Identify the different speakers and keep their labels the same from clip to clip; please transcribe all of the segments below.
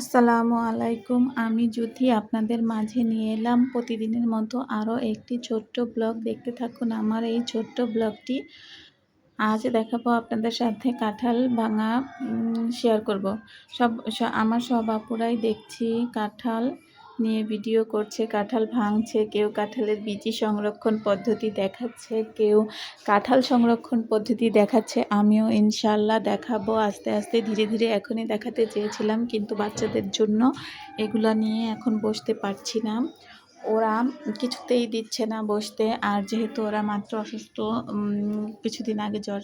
Speaker 1: আসসালামু আলাইকুম। আমি জ্যোতি আপনাদের মাঝে নিয়ে এলাম প্রতিদিনের মতো আরও একটি ছোট্ট ব্লগ। দেখতে থাকুন আমার এই ছোট্ট ব্লগটি। আজ দেখাবো আপনাদের সাথে কাঁঠাল ভাঙা শেয়ার করব। সব আমার সব আপুরাই দেখছি কাঁঠাল। নিয়ে ভিডিও করছে, কাঁঠাল ভাঙছে, কেউ কাঁঠালের বীজি সংরক্ষণ পদ্ধতি দেখাচ্ছে, কেউ কাঁঠাল সংরক্ষণ পদ্ধতি দেখাচ্ছে। আমিও ইনশাল্লাহ দেখাবো। আস্তে আস্তে ধীরে ধীরে এখনই দেখাতে চেয়েছিলাম, কিন্তু বাচ্চাদের জন্য এগুলা নিয়ে এখন বসতে পারছি না। ওরা কিছুতেই দিচ্ছে না বসতে। আর যেহেতু ওরা মাত্র অসুস্থ কিছুদিন আগে জ্বর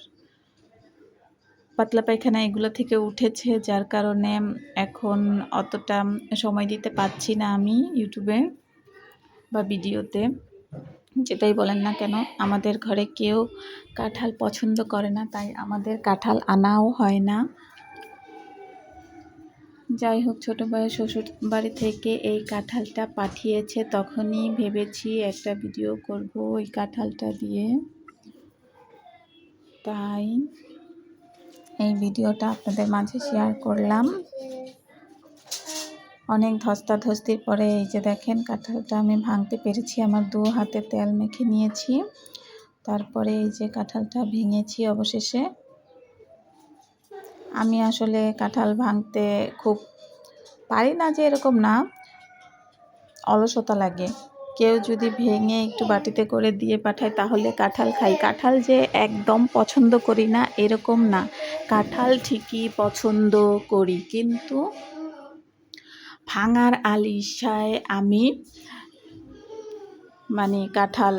Speaker 1: পাতলা পায়খানা এগুলো থেকে উঠেছে, যার কারণে এখন অতটা সময় দিতে পারছি না আমি ইউটিউবে বা ভিডিওতে। যেটাই বলেন না কেন, আমাদের ঘরে কেউ কাঁঠাল পছন্দ করে না, তাই আমাদের কাঁঠাল আনাও হয় না। যাই হোক, ছোটো ভাইয়ের শ্বশুর বাড়ি থেকে এই কাঁঠালটা পাঠিয়েছে, তখনই ভেবেছি একটা ভিডিও করব ওই কাঁঠালটা দিয়ে। তাই এই ভিডিওটা আপনাদের মাঝে শেয়ার করলাম। অনেক ধস্তাধস্তির পরে এই যে দেখেন, কাঁঠালটা আমি ভাঙতে পেরেছি, আমার দু হাতে তেল মেখে নিয়েছি। তারপরে এই যে কাঁঠালটা ভেঙেছি অবশেষে। আমি আসলে কাঁঠাল ভাঙতে খুব পারি না যে এরকম না, অলসতা লাগে। কেউ যদি ভেঙে একটু বাটিতে করে দিয়ে পাঠায়, তাহলে কাঁঠাল খাই। কাঁঠাল যে একদম পছন্দ করি না, এরকম না। কাঁঠাল ঠিকই পছন্দ করি, কিন্তু ভাঙার আলিশায় আমি মানে কাঁঠাল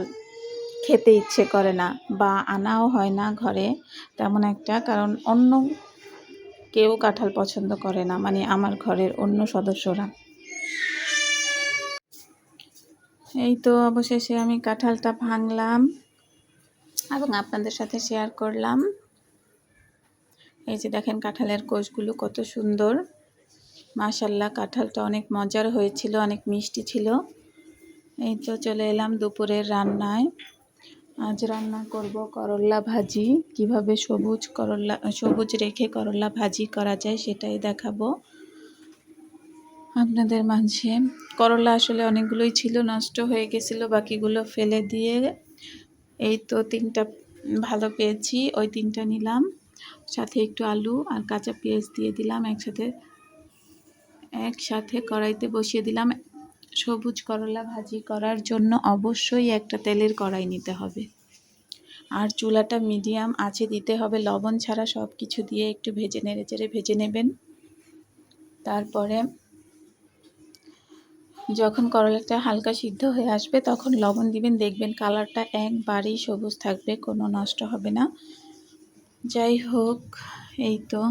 Speaker 1: খেতে ইচ্ছে করে না বা আনাও হয় না ঘরে তেমন একটা, কারণ অন্য কেউ কাঁঠাল পছন্দ করে না মানে আমার ঘরের অন্য সদস্যরা। এই তো অবশেষে আমি কাঁঠালটা ভাঙলাম এবং আপনাদের সাথে শেয়ার করলাম। এই যে দেখেন কাঁঠালের কোষগুলো কত সুন্দর। মাশাল্লাহ কাঁঠালটা অনেক মজার হয়েছিল, অনেক মিষ্টি ছিল। এই তো চলে এলাম দুপুরের রান্নায়। আজ রান্না করব করল্লা ভাজি। কীভাবে সবুজ করল্লা সবুজ রেখে করল্লা ভাজি করা যায় সেটাই দেখাবো। আপনাদের মাঝে। করলা আসলে অনেকগুলোই ছিল, নষ্ট হয়ে গেছিল, বাকিগুলো ফেলে দিয়ে এই তো তিনটা ভালো পেয়েছি, ওই তিনটা নিলাম। সাথে একটু আলু আর কাঁচা পেঁয়াজ দিয়ে দিলাম, একসাথে একসাথে কড়াইতে বসিয়ে দিলাম। সবুজ করলা ভাজি করার জন্য অবশ্যই একটা তেলের কড়াই নিতে হবে। আর চুলাটা মিডিয়াম আছে, দিতে হবে লবণ ছাড়া সব কিছু দিয়ে একটু ভেজে নেড়ে চেড়ে ভেজে নেবেন। তারপরে যখন করলাটা হালকা সিদ্ধ হয়ে আসবে, তখন লবণ দিবেন। দেখবেন কালারটা একবারেই সবুজ থাকবে, কোনো নষ্ট হবে না। যাই হোক, এই তো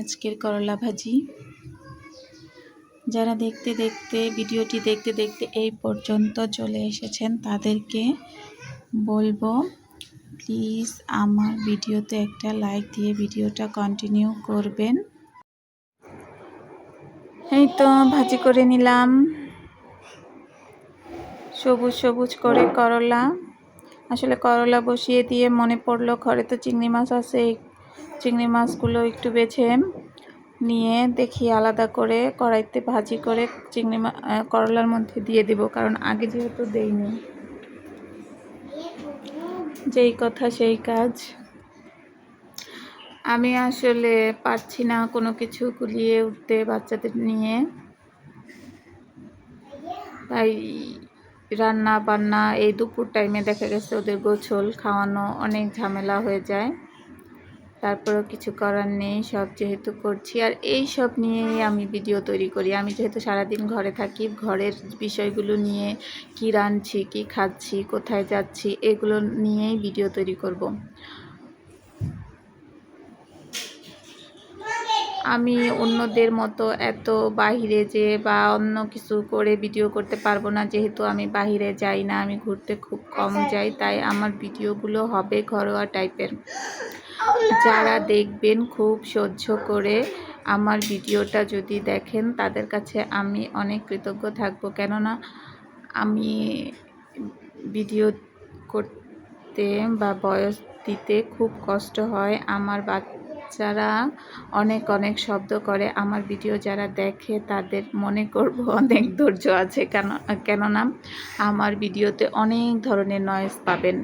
Speaker 1: আজকের করলা ভাজি। যারা দেখতে দেখতে, ভিডিওটি দেখতে দেখতে এই পর্যন্ত চলে এসেছেন, তাদেরকে বলব প্লিজ আমার ভিডিওতে একটা লাইক দিয়ে ভিডিওটা কন্টিনিউ করবেন। এই তো ভাজি করে নিলাম। সবুজ সবুজ করে করলা। আসলে করলা বসিয়ে দিয়ে মনে পড়ল ঘরে তো চিংড়ি মাছ আছে, চিংড়ি মাছগুলো একটু বেছে নিয়ে দেখি আলাদা করে কড়াইতে ভাজি করে চিংড়ি করলার মধ্যে দিয়ে দেব, কারণ আগে যেহেতু দেইনি। যেই কথা, সেই কাজ। আমি আসলে পারছি না কোনো কিছু গুলিয়ে উঠতে বাচ্চাদের নিয়ে। তাই রান্না বান্না এই দুপুর টাইমে দেখা গেছে ওদের গোছল, খাওয়ানো অনেক ঝামেলা হয়ে যায়। তারপরেও কিছু করার নেই, সব যেহেতু করছি। আর এই সব নিয়েই আমি ভিডিও তৈরি করি। আমি যেহেতু সারাদিন ঘরে থাকি, ঘরের বিষয়গুলো নিয়ে কি রাঁধছি, কি খাচ্ছি, কোথায় যাচ্ছি, এগুলো নিয়েই ভিডিও তৈরি করব। আমি অন্যদের মতো এত বাহিরে যে বা অন্য কিছু করে ভিডিও করতে পারব না যেহেতু আমি বাহিরে যাই না আমি ঘুরতে খুব কম যাই তাই আমার ভিডিওগুলো হবে ঘরোয়া টাইপের যারা দেখবেন খুব সহ্য করে আমার ভিডিওটা যদি দেখেন তাদের কাছে আমি অনেক কৃতজ্ঞ থাকব। কেননা আমি ভিডিও করতে বা বয়স দিতে খুব কষ্ট হয়। আমার বাচ্চা বাচ্চারা অনেক অনেক শব্দ করে। আমার ভিডিও যারা দেখে তাদের মনে করব অনেক ধৈর্য আছে। কেন, কেননা আমার ভিডিওতে অনেক ধরনের নয়েজ পাবেন।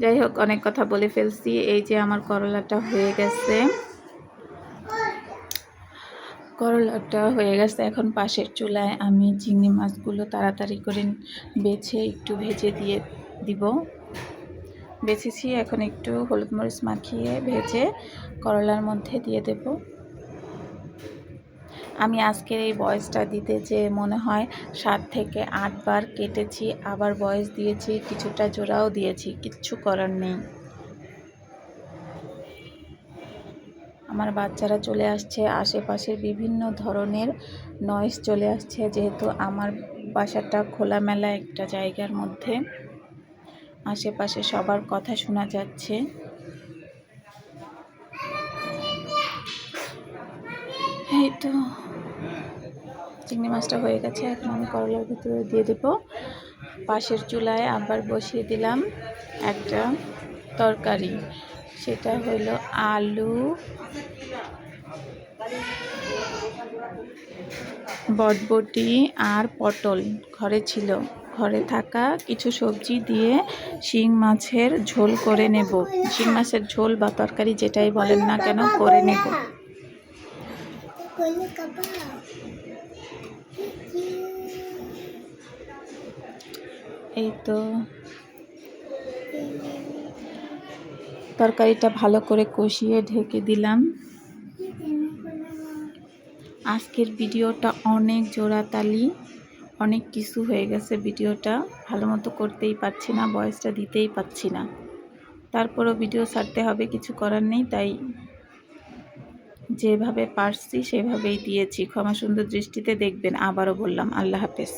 Speaker 1: যাই হোক, অনেক কথা বলে ফেলছি। এই যে আমার করলাটা হয়ে গেছে। করলাটা হয়ে গেছে এখন পাশের চুলায়। আমি চিংড়ি মাছগুলো তাড়াতাড়ি করে বেছে একটু ভেজে দিয়ে দিব। বেছেছি। এখন একটু হলুদ মরিচ মাখিয়ে ভেজে করলার মধ্যে দিয়ে দেব। আমি আজকের এই বয়সটা দিতে যে মনে হয় সাত থেকে আটবার কেটেছি, আবার বয়স দিয়েছি, কিছুটা জোড়াও দিয়েছি, কিচ্ছু করার নেই। আমার বাচ্চারা চলে আসছে, আশেপাশের বিভিন্ন ধরনের নয়েস চলে আসছে, যেহেতু আমার বাসাটা খোলামেলা একটা জায়গার মধ্যে। আশেপাশে সবার কথা শোনা যাচ্ছে। এই তো, চিংড়ি মাছটা হয়ে গেছে, এখন আমি করলার ভিতরে দিয়ে দেব। পাশের চুলায় আবার বসিয়ে দিলাম একটা তরকারি, সেটা হলো আলু। বটবটি আর পটল, ঘরে ছিল। ঘরে থাকা কিছু সবজি দিয়ে শিং মাছের ঝোল করে নেব। শিং মাছের ঝোল বা তরকারি যেটাই বলেন না কেন, করে নেব। এই তো তরকারিটা ভালো করে কষিয়ে ঢেকে দিলাম। আজকের ভিডিওটা অনেক জোড়াতালি অনেক কিছু হয়ে গেছে ভিডিওটা। ভালো মতো করতেই পারছি না, ভয়েসটা দিতেই পারছি না। তারপরও ভিডিও ছাড়তে হবে, কিছু করার নেই, তাই যেভাবে পারছি সেভাবেই দিয়েছি। ক্ষমা সুন্দর দৃষ্টিতে দেখবেন, আবারও বললাম, আল্লাহ হাফেজ।